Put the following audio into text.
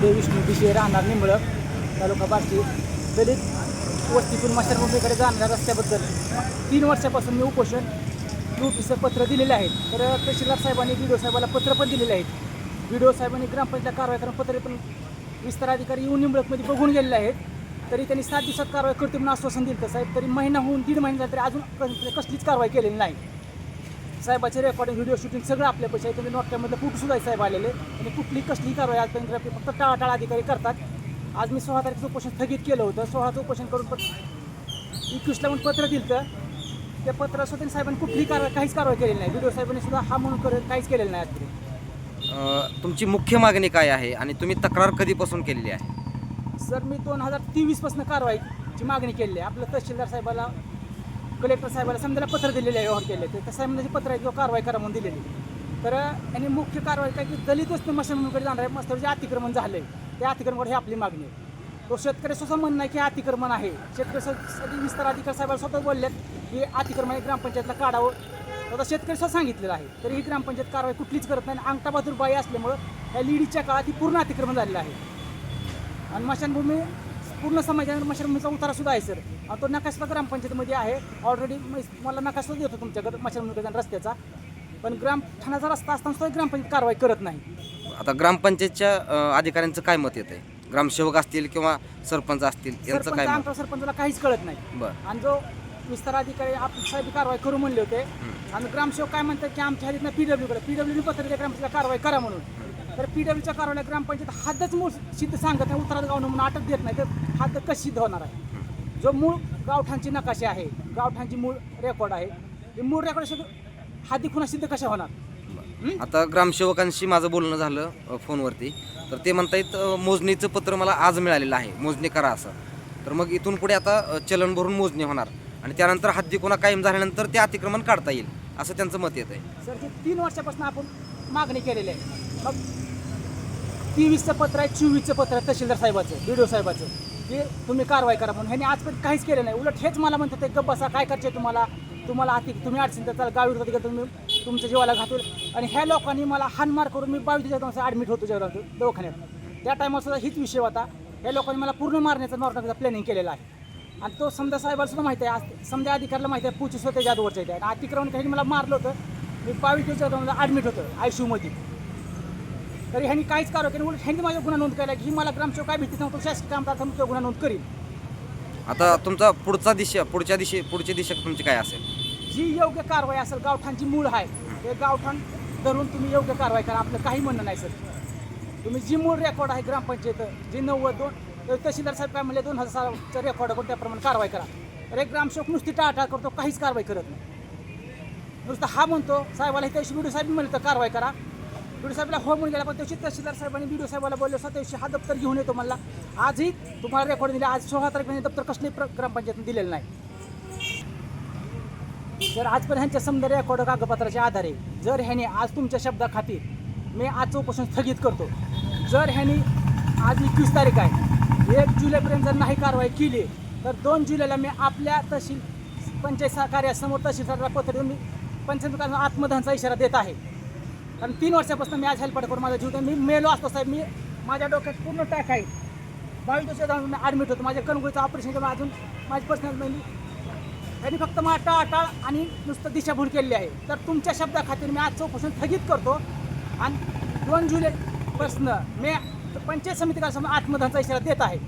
Mahadev Vishnu Bysshe राहणार निंबळक तालुका बार्शी. दलित वस्तीतून मशानभूमीकडे जाणाऱ्या रस्त्याबद्दल तीन वर्षापासून मी उपोषण नोटीसचं पत्र दिलेले आहेत तर तहसीलदार साहेबांनी बी साहेबाला पत्र पण दिलेले आहेत बी साहेबांनी ग्रामपंचायत कारवाई करून पत्र पण विस्तार अधिकारी येऊन निंबळकमध्ये बघून गेलेले आहेत. तरी त्यांनी सात दिवसात कारवाई करते म्हणून आश्वासन दिलं होतं साहेब. तरी महिना होऊन दीड महिना तरी अजून क- कसलीच कारवाई केलेली नाही. साहेबाचे रेकॉर्डिंग व्हिडिओ शूटिंग सगळं आपल्या पैसे आहे तुम्ही नोटक्यामधलं फोटो सुद्धा आहे साहेब आलेले. आणि कुठली कसली कारवाई आजपर्यंत फक्त टाळाटाळ अधिकारी करतात. आज मी सोळा तारखेचं उपोषण स्थगित केलं होतं. सोळाचं उपोषण करून पण एकवीसला म्हणून पत्र दिलं होतं त्या पत्र सुद्धा साहेबांनी कुठली कारवाई काहीच कारवाई केलेली नाही. व्हिडिओ साहेबांनी सुद्धा हा म्हणून करत काहीच केलेलं नाही आजपर्यंत. तुमची मुख्य मागणी काय आहे आणि तुम्ही तक्रार कधीपासून केलेली आहे? सर मी दोन हजार तेवीसपासून कारवाईची मागणी केली आहे. आपलं तहसीलदार साहेबाला कलेक्टर साहेबाला समजायला पत्र दिलेले आहे व्यवहार केले तर त्या म्हणजे पत्र आहे किंवा कारवाई करा म्हणून दिलेली तर यांनी मुख्य कारवाई काय की दलित वस्तू मशानभूमीकडे जाणार आहे मस्त जे अतिक्रमण झालं आहे त्या अतिक्रमण ही आपली मागणी आहे. तो शेतकरी स्वतः म्हणणं आहे की अतिक्रमण आहे. शेतकरी विस्तार अधिकार साहेबाला स्वतः बोललेत की अतिक्रमण हे ग्रामपंचायतला काढावं. आता शेतकरी स्वतः सांगितलेलं आहे तरी ही ग्रामपंचायत कारवाई कुठलीच करत नाही आणि अंगठा बहादूर बाई असल्यामुळं या लिडीच्या काळात ही पूर्ण अतिक्रमण झालेलं आहे. आणि मशानभूमी पूर्ण समाजाने मशानभूमीचा उतारा सुद्धा आहे सर. तो नकाशा ग्रामपंचायतीमध्ये आहे. ऑलरेडी मला नकाशा देतो तुमच्याकडे मशानभूमीकडे जाणारा रस्त्याचा. पण ग्राम ठाण्याचा रस्ता असताना सुद्धा ग्रामपंचायत कारवाई करत नाही. आता ग्रामपंचायतच्या अधिकाऱ्यांचं काय मत येत आहे ग्रामसेवक असतील किंवा सरपंच असतील यांचं काय आमच्या सरपंचाला काहीच कळत नाही. बरं. आणि जो विस्तार अधिकारी साहेब कारवाई करू म्हणले होते आणि ग्रामसेवक काय म्हणतात की आमच्या हरीत पीडब्ल्यूकडे पीडब्ल्यूने पत्र दिलं ग्रामपंचायत कारवाई करा म्हणून. तर पीडब्ल्यूच्या कारवाईला ग्रामपंचायत हद्दच मूळ सिद्ध सांगत नाही उत्तरात गाव म्हणून अटक देत नाही. तर हद्द कशी सिद्ध होणार आहे? जो मूळ गावठाणची नकाशे आहे गावठाणची मूळ रेकॉर्ड आहे हे मूळ रेकॉर्ड हद्दी खुणा सिद्ध कशा होणार? आता ग्रामसेवकांशी माझं बोलणं झालं फोनवरती. तर ते म्हणतायत मोजणीचं पत्र मला आज मिळालेलं आहे. मोजणी करा असं. तर मग इथून पुढे आता चलन भरून मोजणी होणार. आणि त्यानंतर हद्दी कोणा कायम झाल्यानंतर ते अतिक्रमण काढता येईल असं त्यांचं मत येत आहे सर हे तीन वर्षापासून आपण मागणी केलेली आहे. मग तेवीसचं पत्र आहे चोवीसचं पत्र आहे तहसीलदार साहेबाचं बी साहेबाचं. ते तुम्ही कारवाई करा म्हणून. ह्यांनी आजपर्यंत काहीच केलं नाही. उलट हेच मला म्हणतात ते गप्प बसा काय करायचे तुम्हाला? तुम्हाला आती तुम्ही अडचण तर चला गावी होतं तुम्ही तुमच्या जीवाला घातून आणि ह्या लोकांनी मला हानमार करून मी बावीस दिवसात ॲडमिट होतो जेव्हा दवाखान्यात. त्या टायमाला सुद्धा हीच विषय होता. ह्या लोकांनी मला पूर्ण मारण्याचा मारण्याचा प्लॅनिंग केलेला आहे. आणि तो समजा साहेबाला सुद्धा माहिती आहे समजा अधिकाऱ्याला माहिती आहे पुचीस होते जादूवरच्या इथे. आणि अतिक्रमण काही मला मारलं होतं. मी बावीस दिवसात ॲडमिट होतं आय सी यूमध्ये तरी ह्यांनी काहीच कारवाई केली उलट ह्यांनी माझ्या गुन्हा नोंद केला की ही मला ग्रामसेवक काय भीती नव्हतं शासकीय कामदार तो गुन्हा नोंद करीन. आता तुमचा पुढचा दिशा पुढच्या दिशे पुढची दिशा तुमची काय असेल? जी योग्य कारवाई असेल गावठाणची मूळ आहे. ते गावठाण धरून तुम्ही योग्य कारवाई करा. आपलं काही म्हणणं नाही सर. तुम्ही जी मूळ रेकॉर्ड आहे ग्रामपंचायत जी नव्वद दोन तर तहसीलदार साहेब काय म्हणले दोन हजार सालचं रेकॉर्ड करून त्याप्रमाणे कारवाई करा. तर एक ग्रामसेवक नुसती टाळटाळ करतो काहीच कारवाई करत नाही. नुसतं हा म्हणतो साहेबाला त्या दिवशी बीडू साहेब म्हणलं तर कारवाई करा. बीडू साहेबला हो म्हणून गेला पण त्या तहसीलदार साहेबांनी बीडू साहेबाला बोलले होता त्या हा दप्तर घेऊन येतो मला आजही तुम्हाला रेकॉर्ड दिले. आज सोळा तारखेने दप्तर कसले ग्रामपंचायतने दिलेलं नाही. जर आजपर्यंत ह्यांच्या समजा रेकॉर्ड कागदपत्राच्या आधारे जर ह्याने आज तुमच्या शब्दाखातीर मी आजचं उपोषण स्थगित करतो. जर ह्याने आज एकवीस तारीख आहे एक जुलैपर्यंत जर नाही कारवाई केली तर दोन जुलैला मी आपल्या तहसील पंचायत सहकार्यासमोर तहसीलदाराला पत्र देऊन मी पंचायत आत्मदहनचा इशारा देत आहे. कारण तीन वर्षापासून मी आज हेल्प करून माझा जीव मी मेलो असतो साहेब मी माझ्या डोक्यात पूर्ण टाक आहे. बावीस दिवसात जाऊन मी ॲडमिट होतो. माझ्या कणगुळीचं ऑपरेशन केलं. अजून माझी पर्सनल मेली त्यांनी फक्त माटा टाळाटाळ आणि नुसतं दिशाभूल केलेली आहे. तर तुमच्या शब्दाखातीर मी आज उपोषण स्थगित करतो. आणि दोन जुलैपासनं मे पंचायत समितीला समोर आत्मदहनचा इशारा देत आहे.